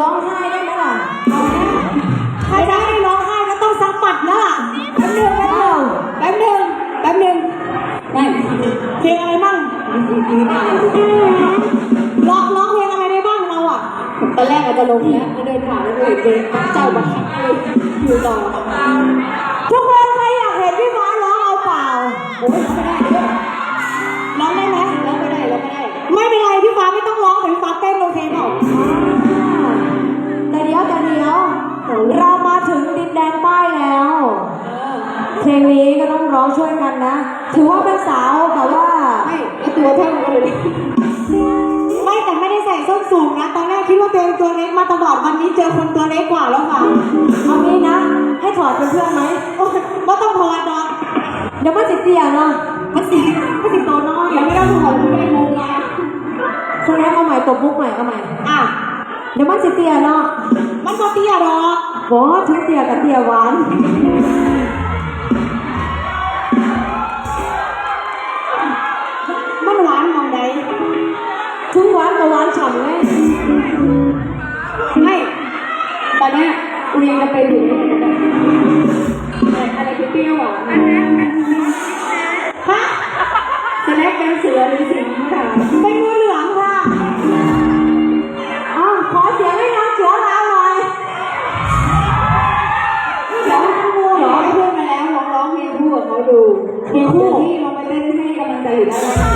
ร้องไห้ได้ไหมล่ะถ้าจะให้ร้องไห้ก็ต้องซักปัดนล้ล่ะแป๊บนึงแป๊บนึงแป๊บนึงแป๊บนึงได้เพลงอะไรบ้างร้องร้องเพลงอะไรได้บ้างเราอะ ตอนแรกอาจจะลงแล้วเดินผ่านแล้วก็เห็นเพลงเจ้าบักเลยอยู่ต่อ งนี้ก็ต้องร้องช่วยกันนะ ถือว่าเป็นสาวแบบว่าไม่แล้วตัวเท่ากันเลยไม่แต่ไม่ได้ใส่ส้นสูงนะ ตอนแรกคิดว่าตัวเองตัวเล็กมาตลอดวันนี้เจอคนตัวเล็กกว่าแล้วค่ะเอางี้นะ ให้ถอดเป็นเพื่อนไหมโอ้ยก็ต้องถอดดอกเดี๋ยวมันสิเตี้ยเนาะมันสิมันสิโตน้อยยังไม่ต้องถอดไม่ได้งงนะคนแรกเอาใหม่ตบมุกใหม่เอาใหม่อะเดี๋ยวมันสิเตี้ยเนาะมันก็เตี้ยดอกบอถึงเตี้ยกับเตี้ยหวาน มันหวานมองไหนถึงหวานกับหวานฉ่ำไงไม่ตอนเนี้ยกูยังจะเป็นอยู่อะไรคือเปรี้ยวหวานฮะจะแลกเป็นเสือหรือสิงห์ค่ะเป็นงูเหลือ อให้